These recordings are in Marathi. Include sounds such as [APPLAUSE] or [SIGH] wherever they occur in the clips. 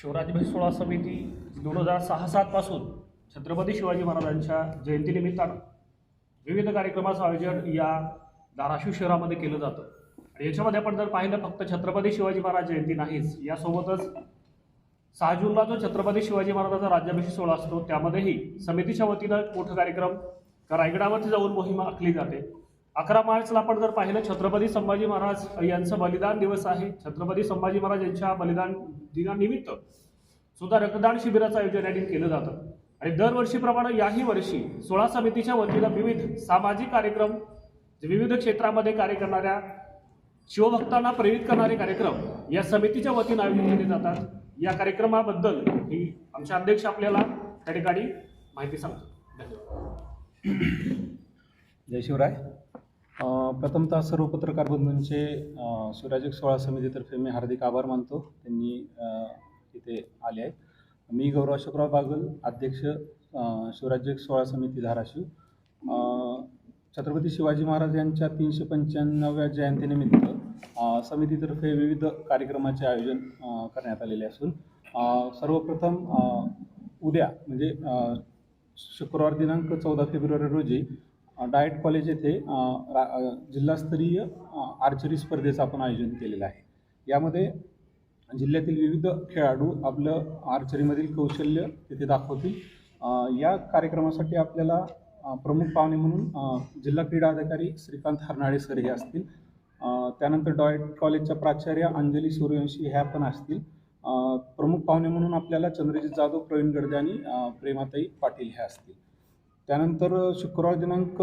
शिवराज सोळा समिती दोन हजार सहा सातपासून छत्रपती शिवाजी महाराजांच्या जयंतीनिमित्तानं विविध कार्यक्रमाचं आयोजन या धाराशिव शहरामध्ये केलं जातं. आणि याच्यामध्ये आपण जर पाहिलं फक्त छत्रपती शिवाजी महाराज जयंती नाहीच यासोबतच सहा जूनला जो छत्रपती शिवाजी महाराजांचा राज्याभिषेक सोहळा असतो त्यामध्येही समितीच्या वतीनं मोठं कार्यक्रम रायगडावरती जाऊन मोहीम आखली जाते. अकरा मार्चला आपण जर पाहिलं छत्रपती संभाजी महाराज यांचं बलिदान दिवस आहे. छत्रपती संभाजी महाराज यांच्या बलिदान दिनानिमित्त सुद्धा रक्तदान शिबिराचं आयोजन या केलं जातं. आणि दरवर्षीप्रमाणे याही वर्षी सोळा समितीच्या वतीनं विविध सामाजिक कार्यक्रम जे विविध क्षेत्रामध्ये कार्य करणाऱ्या शिवभक्तांना प्रेरित करणारे कार्यक्रम या समितीच्या वतीनं आयोजित केले जातात. या कार्यक्रमाबद्दल ही आमच्या अध्यक्ष आपल्याला त्या ठिकाणी माहिती सांगतो. धन्यवाद. जय शिवराय. प्रथमतः सर्व पत्रकार बंधूंचे अ, सोळा समितीतर्फे मी हार्दिक आभार मानतो. त्यांनी तिथे इथे आले आहेत. मी गौरव अशोकराव बागल अध्यक्ष शिवराज्य सोहळा सोळा समिती धाराशिव. छत्रपती शिवाजी महाराज यांच्या तीनशे पंच्याण्णव्या जयंतीनिमित्त समितीतर्फे विविध कार्यक्रमाचे आयोजन करण्यात आलेले असून सर्वप्रथम उद्या म्हणजे शुक्रवार दिनांक चौदा फेब्रुवारी रोजी डायट कॉलेज येथे रा जिल्हास्तरीय आर्चरी स्पर्धेचं आपण आयोजन केलेलं आहे. यामध्ये जिल्ह्यातील विविध खेळाडू आपलं आर्चरीमधील कौशल्य तिथे दाखवतील. या कार्यक्रमासाठी आपल्याला प्रमुख पाहुणे म्हणून जिल्हा क्रीडा अधिकारी श्रीकांत हरनाळे सर हे असतील. त्यानंतर डॉयट कॉलेजच्या प्राचार्य अंजली सूर्यवंशी ह्या पण असतील. प्रमुख पाहुणे म्हणून आपल्याला चंद्रजित जाधव प्रवीण गडदे आणि प्रेमाताई पाटील ह्या असतील. त्यानंतर शुक्रवार दिनांक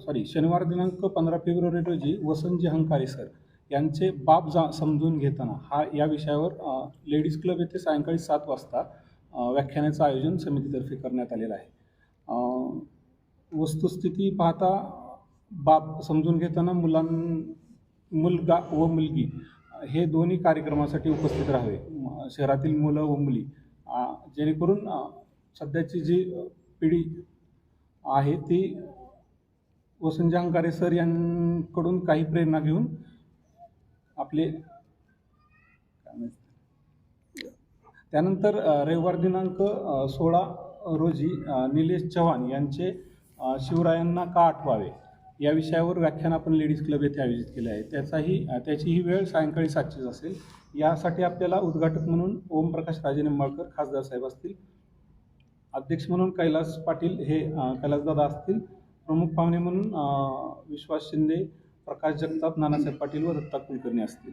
सॉरी शनिवार दिनांक पंधरा फेब्रुवारी रोजी वसंतजी हंकारे सर यांचे बाप जा समजून घेताना हा या विषयावर लेडीज क्लब येथे सायंकाळी सात वाजता व्याख्यानाचं आयोजन समितीतर्फे करण्यात आलेलं आहे. वस्तुस्थिती पाहता बाप समजून घेताना मुलां मुलगा व मुलगी हे दोन्ही कार्यक्रमासाठी उपस्थित राहावे. शहरातील मुलं व मुली जेणेकरून सध्याची जी पिढी आहे ती वसंत अंकारे सर यांकडून काही प्रेरणा घेऊन आपले त्यानंतर रविवार दिनांक सोळा रोजी निलेश चव्हाण यांचे शिवरायांना का आठवावे या विषयावर व्याख्यान आपण लेडीज क्लब येथे आयोजित केले आहे. त्याचाही त्याचीही त्याची ही वेळ सायंकाळी सातचीच असेल. यासाठी आपल्याला उद्घाटक म्हणून ओमप्रकाश राजे निंबाळकर खासदार साहेब असतील. अध्यक्ष म्हणून कैलास पाटील हे कैलासदादा असतील. प्रमुख पाहुणे म्हणून विश्वास शिंदे प्रकाश जगताप नानासाहेब पाटील व दत्ता कुलकर्णी असतील.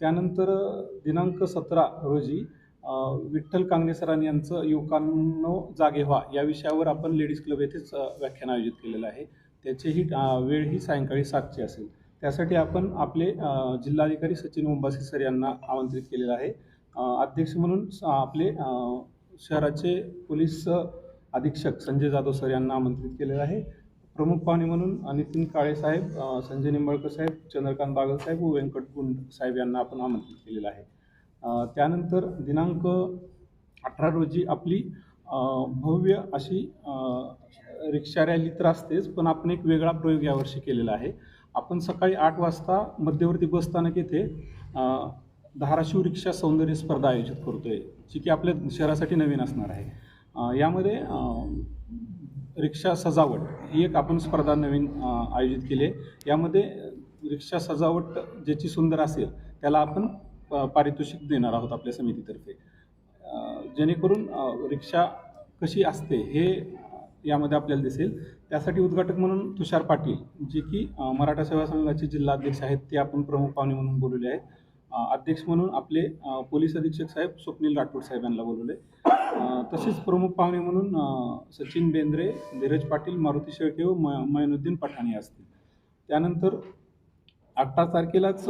त्यानंतर दिनांक सतरा रोजी विठ्ठल कांगणे सरांनी यांचं युवकांनो जागे व्हा या विषयावर आपण लेडीज क्लब येथेच व्याख्यान आयोजित केलेलं आहे. त्याचीही वेळ ही सायंकाळी सातची असेल. त्यासाठी आपण आपले जिल्हाधिकारी सचिन ओंबासे सर यांना आमंत्रित केलेलं आहे. अध्यक्ष म्हणून स- आपले शहराचे पोलीस अधीक्षक संजय जाधव सर यांना आमंत्रित केलेलं आहे. प्रमुख पाहुणे म्हणून नितीन काळे साहेब संजय निंबाळकर साहेब चंद्रकांत बागल साहेब व व्यंकट गुंड साहेब यांना आपण आमंत्रित केलेलं आहे. त्यानंतर दिनांक अठरा रोजी आपली भव्य अशी रिक्षा रॅली तर असतेच पण आपण एक वेगळा प्रयोग यावर्षी केलेला आहे. आपण सकाळी आठ वाजता मध्यवर्ती बसस्थानक येथे धाराशिव रिक्षा सौंदर्य स्पर्धा आयोजित करतो आहे जी की आपल्या शहरासाठी नवीन असणार आहे. यामध्ये रिक्षा सजावट ही एक आपण स्पर्धा नवीन आयोजित केली आहे. यामध्ये रिक्षा सजावट ज्याची सुंदर असेल त्याला आपण प- पारितोषिक देणार आहोत आपल्या समितीतर्फे. जेणेकरून रिक्षा कशी असते हे यामध्ये आपल्याला दिसेल. त्यासाठी उद्घाटक म्हणून तुषार पाटील जे की मराठा सेवा संघाचे जिल्हाध्यक्ष आहेत ते आपण प्रमुख पाहुणे म्हणून बोलवले आहेत. अध्यक्ष म्हणून आपले पोलीस अधीक्षक साहेब स्वप्नील राठोड साहेब यांना बोलवले तसेच प्रमुख पाहुणे म्हणून सचिन बेंद्रे धीरज पाटील मारुती शेळके व म मैनुद्दीन पठाणे असतील. त्यानंतर अठरा तारखेलाच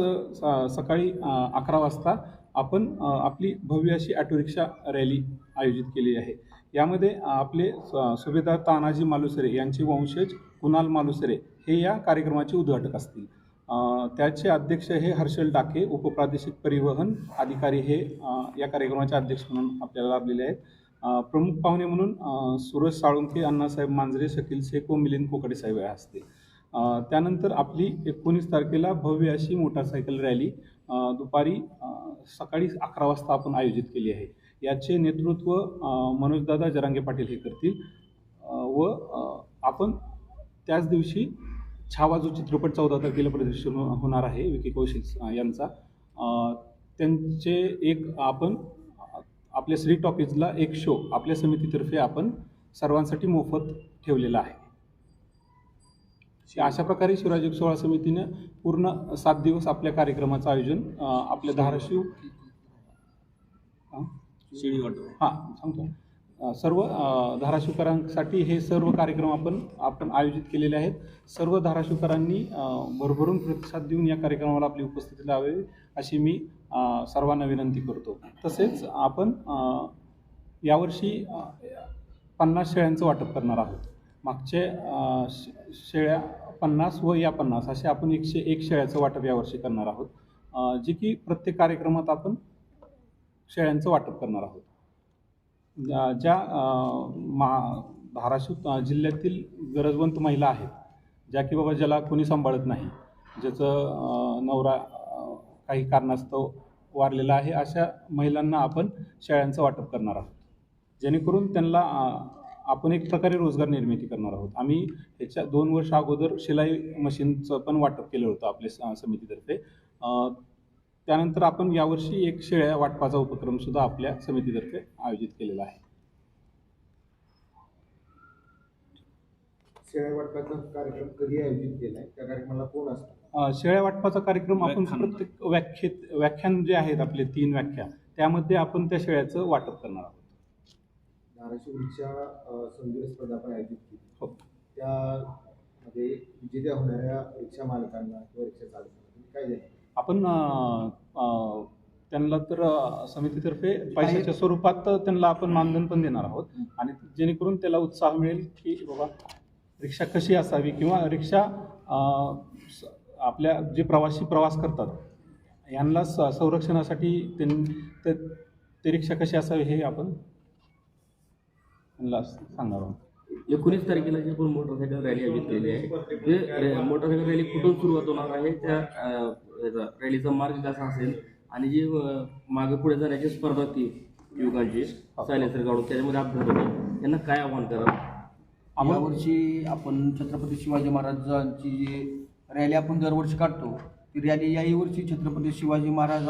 सकाळी अकरा वाजता आपण आपली भव्य अशी ॲटोरिक्षा रॅली आयोजित केली आहे. यामध्ये आपले स- सुभेदार तानाजी मालुसरे यांचे वंशज कुणाल मालुसरे हे या कार्यक्रमाचे उद्घाटक असतील. त्याचे अध्यक्ष हे हर्षल डाके उपप्रादेशिक परिवहन अधिकारी हे या कार्यक्रमाचे अध्यक्ष म्हणून आपल्याला लाभलेले आहेत. प्रमुख पाहुणे म्हणून सुरज साळुंके अण्णासाहेब मांजरे शकील शेख व मिलिंद कोकडे साहेब हे असते त्यानंतर आपली एकोणीस तारखेला भव्य अशी मोटारसायकल रॅली दुपारी सकाळी अकरा वाजता आपण आयोजित केली आहे. याचे नेतृत्व मनोजदादा जरांगे पाटील हे करतील. व आपण त्याच दिवशी छावा जो चित्रपट चौदा तारखेला प्रदर्शन हो- होणार आहे विकी कौशल अ, यांचा. त्यांचे एक आपण आपल्या श्री टॉकीजला एक शो आपल्या समितीतर्फे आपण सर्वांसाठी मोफत ठेवलेला आहे. अशा प्रकारे शिवराज सोहळा समितीनं पूर्ण सात दिवस आपल्या कार्यक्रमाचं आयोजन आपल्या धाराशिव हां? हां सांगतो. सर्व धाराशिवकरांसाठी हे सर्व कार्यक्रम आपण आपण आयोजित केलेले आहेत. सर्व धाराशिवकरांनी भरभरून प्रतिसाद देऊन या कार्यक्रमाला आपली उपस्थिती लावावी अशी मी सर्वांना विनंती करतो. तसेच आपण यावर्षी पन्नास शेळ्यांचं वाटप करणार आहोत. मागचे शे- शेळ्या पन्नास व या पन्नास असे आपण एकशे एक शेळ्याचं वाटप यावर्षी करणार आहोत. जे की प्रत्येक कार्यक्रमात आपण शेळ्यांचं वाटप करणार आहोत. ज्या मा धाराशिव जिल्ह्यातील गरजवंत महिला आहेत ज्या की बाबा ज्याला कोणी सांभाळत नाही ज्याचं नवरा काही कारणास्तव वारलेला आहे अशा महिलांना आपण शाळांचं वाटप करणार आहोत. जेणेकरून त्यांना आपण एक प्रकारे रोजगार निर्मिती करणार आहोत. आम्ही ह्याच्या दोन वर्ष अगोदर शिलाई मशीनचं पण वाटप केलं होतं आपल्या स- समितीतर्फे. त्यानंतर आपण यावर्षी एक शेळ्या वाटपाचा उपक्रम सुद्धा आपल्या समितीतर्फे आयोजित केलेला आहे. शेळ्या वाटपाचा कार्यक्रम कधी आयोजित केलाय त्या कार्यक्रमाला कोण असतं? शेळ्या वाटपाचा कार्यक्रम आपण. प्रत्येक व्याख्येत व्याख्यान जे आहेत आपले तीन व्याख्या त्यामध्ये आपण त्या शेळ्याचं वाटप करणार आहोत. धाराशिव रिक्षा अ, सौंदर्य स्पर्धा आपण आयोजित केली. हो. त्यामध्ये विजेत्या होणाऱ्या रिक्षा मालकांना किंवा रिक्षा चालकांना काय देणार? आपण त्यांना तर समितीतर्फे पैशाच्या स्वरूपात त्यांना आपण मानधन पण देणार आहोत. आणि जेणेकरून त्याला उत्साह मिळेल की बाबा रिक्षा कशी असावी किंवा रिक्षा आपल्या जे प्रवासी प्रवास करतात यांना स संरक्षणासाठी त्यां- ते ते रिक्षा कशी असावी हे आपण त्यांना सांगणार आहोत. एकोणीस तारखेला जी आपण मोटरसायकल रॅली आयोजित केली आहे ते मोटरसायकल रॅली कुठून सुरुवात होणार आहे? त्या अं, याचा रॅलीचा मार्ग कसा असेल आणि जी मागे पुढे जाण्याची स्पर्धा ती युवकांची सायलेन्सर काढून त्याच्यामध्ये अपघात होतो. यांना काय आव्हान करा आम्हा- यावर्षी आपण छत्रपती शिवाजी महाराजांची जी रॅली आपण दरवर्षी काढतो ती रॅली याही वर्षी छत्रपती शिवाजी महाराज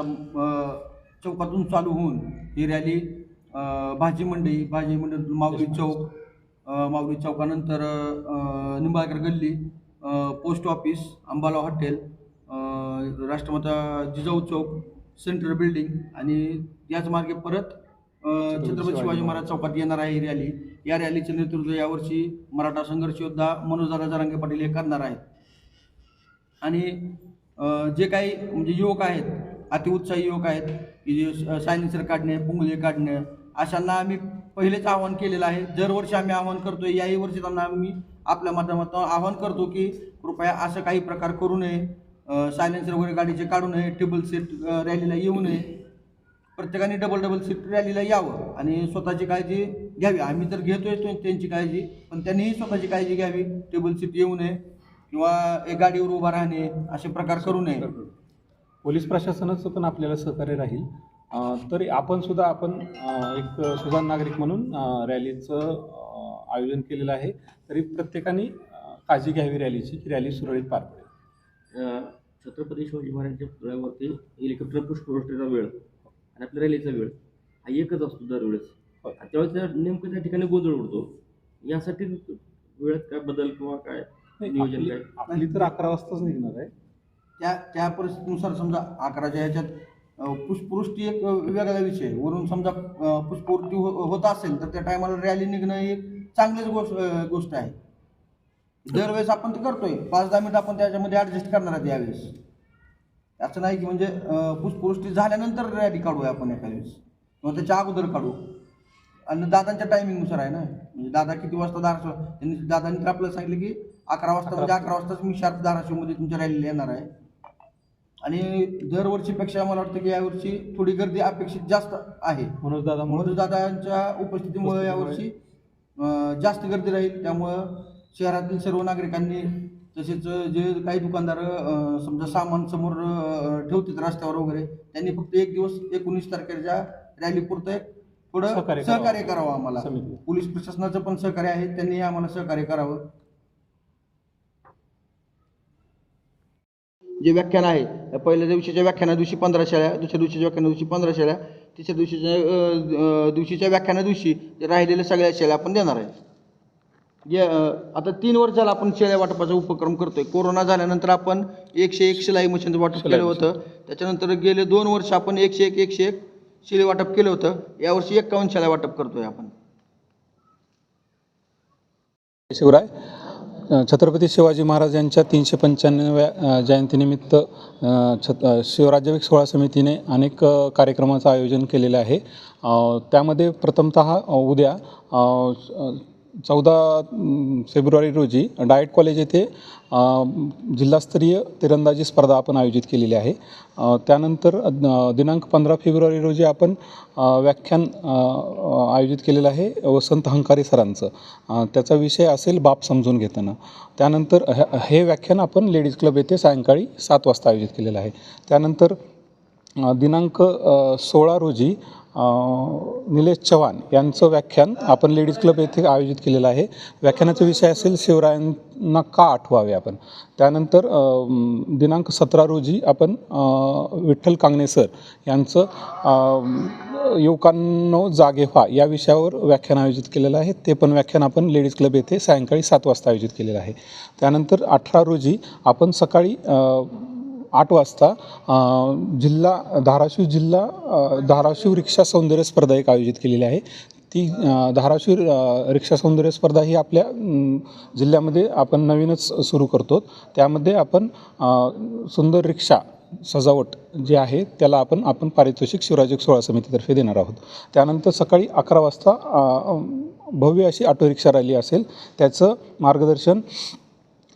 चौकातून चालू होऊन ही रॅली भाजी मंडई भाजी मंडई माऊली चौक माऊली चौकानंतर निंबाळकर गल्ली post office Ambala hotel Rashtramata Jijau चौक सेंट्रल बिल्डिंग आणि याच मार्गे परत छत्रपती शिवाजी महाराज. चौकात येणार आहे ही रॅली या रॅलीचे नेतृत्व यावर्षी मराठा संघर्ष योद्धा मनोजदादा जरांगे पाटील हे करणार आहेत. आणि जे काही म्हणजे युवक आहेत अतिउत्साही युवक आहेत की जे सायलेन्सर काढणे पुंगळे काढणे अशांना आम्ही पहिलेच आवाहन केलेलं आहे. दरवर्षी आम्ही आवाहन करतोय याही वर्षी त्यांना आम्ही आपल्या माध्यमातून आवाहन करतो की कृपया असं काही प्रकार करू नये. सायलेन्सर वगैरे गाडीचे काढू नये टेबल सीट रॅलीला येऊ नये. प्रत्येकाने डबल डबल सीट रॅलीला यावं आणि स्वतःची काळजी घ्यावी. आम्ही तर घेतोय त्यांची काळजी पण त्यांनीही स्वतःची काळजी घ्यावी. टेबल सीट येऊ नये किंवा एक गाडीवर उभा राहणे असे प्रकार करू नये. पोलीस प्रशासनाचं पण आपल्याला सहकार्य राहील. तरी आपण सुद्धा आपण एक सुजाण नागरिक म्हणून रॅलीचं आयोजन केलेलं आहे. तरी प्रत्येकाने काळजी घ्यावी रॅलीची की रॅली सुरळीत पार पडेल. छत्रपती शिवाजी महाराजांच्या पुतळ्यावरती हेलिकॉप्टर पुष्पवृष्टीचा वेळ. आणि आपल्या रॅलीचा वेळ. हा एकच असतो दरवेळेस. त्यावेळेस त्या नेमकं त्या ठिकाणी गोंधळ उडतो. यासाठी वेळेत काय बदल किंवा काय नियोजन आपली काय? आपली तर अकरा वाजताच निघणार आहे. त्या त्या परिस्थितीनुसार समजा अकराच्या ह्याच्यात पुष्पवृष्टी एक वेगळा विषय वरून समजा पुष्पवृष्टी हो- होत असेल तर त्या टायमाला रॅली निघणं ही एक चांगलीच गोष्ट गोष्ट आहे. दरवेळेस आपण ते करतोय. पाच दहा मिनिट आपण त्याच्यामध्ये ॲडजस्ट करणार आहेत यावेळेस. असं नाही की म्हणजे पुष्पवृष्टी झाल्यानंतर रॅली काढूया आपण एका वेळेस किंवा त्याच्या अगोदर काढू. आणि दादांच्या टायमिंगनुसार आहे ना. म्हणजे दादा किती वाजता धाराशिव त्यांनी दादांनी तर आपल्याला सांगितलं की अकरा वाजता म्हणजे अकरा वाजताच मी शार्प धाराशिवमध्ये तुमच्या रॅलीला येणार आहे. आणि दरवर्षीपेक्षा मला वाटतं की यावर्षी थोडी गर्दी अपेक्षित जास्त आहे. मनोज दादा म्हणून दादांच्या उपस्थितीमुळे यावर्षी जास्त गर्दी राहील. त्यामुळं शहरातील सर्व नागरिकांनी तसेच जे काही दुकानदार समजा सामान समोर ठेवतात रस्त्यावर वगैरे त्यांनी फक्त एक दिवस एकोणीस तारखेच्या रॅली पुरतं थोडं सहकार्य करावं. आम्हाला. पोलीस प्रशासनाचं पण सहकार्य आहे त्यांनी आम्हाला सहकार्य करावं जे व्याख्यान आहे पहिल्या दिवशीच्या व्याख्याना दिवशी पंधरा शेळ्या दुसऱ्या दिवशीच्या व्याख्याना दिवशी पंधरा शेळ्या तिसऱ्या दिवशीच्या दिवशीच्या व्याख्याना दिवशी राहिलेल्या सगळ्या शेळ्या आपण देणार आहे अ, आता तीन वर्षाला आपण शेळ्या वाटपाचा उपक्रम करतोय. कोरोना झाल्यानंतर आपण एकशे एक शिलाई मशीनचं वाटप केलं होतं. त्याच्यानंतर गेले दोन वर्ष आपण एकशे एक एकशे एक शिलाई वाटप केलं होतं. यावर्षी एक्कावन्न शेळ्या वाटप करतोय आपण. शिवराय छत्रपती शिवाजी महाराज यांच्या तीनशे पंच्याण्णव्या जयंतीनिमित्त छत शिवराज्याभिषेक सोहळा समितीने अनेक कार्यक्रमाचं आयोजन केलेलं आहे. अ, त्यामध्ये प्रथमतः अ, उद्या चौदा फेब्रुवारी रोजी डायट कॉलेज येथे जिल्हास्तरीय तिरंदाजी स्पर्धा आपण आयोजित केलेली आहे. त्यानंतर दिनांक पंधरा फेब्रुवारी रोजी आपण व्याख्यान आयोजित केलेलं आहे वसंत हंकारी सरांचं. त्याचा विषय असेल बाप समजून घेताना. त्यानंतर हे हे व्याख्यान आपण लेडीज क्लब येथे सायंकाळी सात वाजता आयोजित केलेलं आहे. त्यानंतर दिनांक सोळा रोजी निलेश चव्हाण यांचं व्याख्यान आपण लेडीज क्लब येथे आयोजित केलेलं आहे. व्याख्यानाचा विषय असेल शिवरायांना का आठवावे आपण? त्यानंतर दिनांक सतरा रोजी आपण विठ्ठल कांगणे सर यांचं युवकांनो जागे व्हा या विषयावर व्याख्यान आयोजित केलेलं आहे. ते पण व्याख्यान आपण लेडीज क्लब येथे सायंकाळी सात वाजता आयोजित केलेलं आहे. त्यानंतर अठरा रोजी आपण सकाळी आठ वाजता जिल्हा धाराशिव जिल्हा धाराशिव रिक्षा सौंदर्य स्पर्धा एक आयोजित केलेली आहे. ती धाराशिव रिक्षा सौंदर्य स्पर्धा ही आपल्या जिल्ह्यामध्ये आपण नवीनच सुरू करतो. त्यामध्ये आपण सुंदर रिक्षा सजावट जे आहे त्याला आपण आपण पारितोषिक शिवराज सोहळा समितीतर्फे देणार आहोत. त्यानंतर सकाळी अकरा वाजता भव्य अशी ऑटो रिक्षा रॅली असेल. त्याचं मार्गदर्शन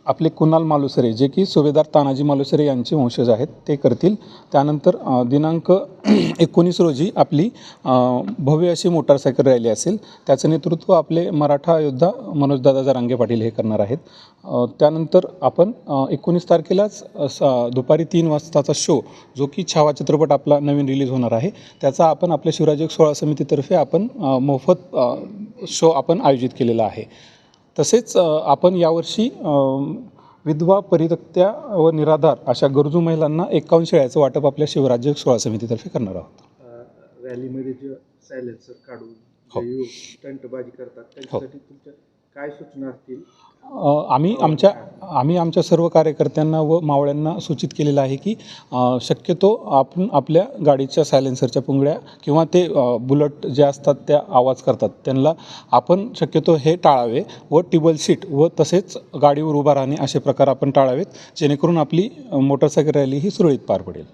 आपले कुणाल मालुसरे जे की सुभेदार तानाजी मालुसरे यांचे वंशज आहेत ते करतील. त्यानंतर दिनांक [CLEARS THROAT] एकोणीस रोजी आपली भव्य अशी मोटारसायकल रॅली असेल. त्याचं नेतृत्व आपले मराठा योद्धा मनोजदादा जरांगे पाटील हे करणार आहेत. त्यानंतर आपण एकोणीस तारखेलाच दुपारी तीन वाजताचा शो जो की छावा चित्रपट आपला नवीन रिलीज होणार आहे. त्याचा आपण आपल्या शिवराज सोहळा समितीतर्फे आपण मोफत शो आपण आयोजित केलेला आहे. तसेच आपण यावर्षी विधवा परित्यक्त्या व निराधार अशा गरजू महिलांना एकावन्न शेळ्याचं वाटप आपल्या शिवराज्य सोहळा समितीतर्फे करणार आहोत. रॅलीमध्ये जे सायलेन्सर काढून हो. जे स्टंटबाजी करतात त्यांच्यासाठी तुमच्या काय सूचना असतील? आम्ही आमच्या आम्ही आमच्या सर्व कार्यकर्त्यांना व मावळ्यांना सूचित केलेलं आहे की शक्यतो आपण आपल्या गाडीच्या सायलेन्सरच्या पुंगड्या किंवा ते बुलट जे असतात त्या आवाज करतात. त्यांना आपण शक्यतो हे टाळावे व टिबल सीट व तसेच गाडीवर उभा राहणे असे प्रकार आपण टाळावेत जेणेकरून आपली मोटरसायकल रॅली ही सुरळीत पार पडेल.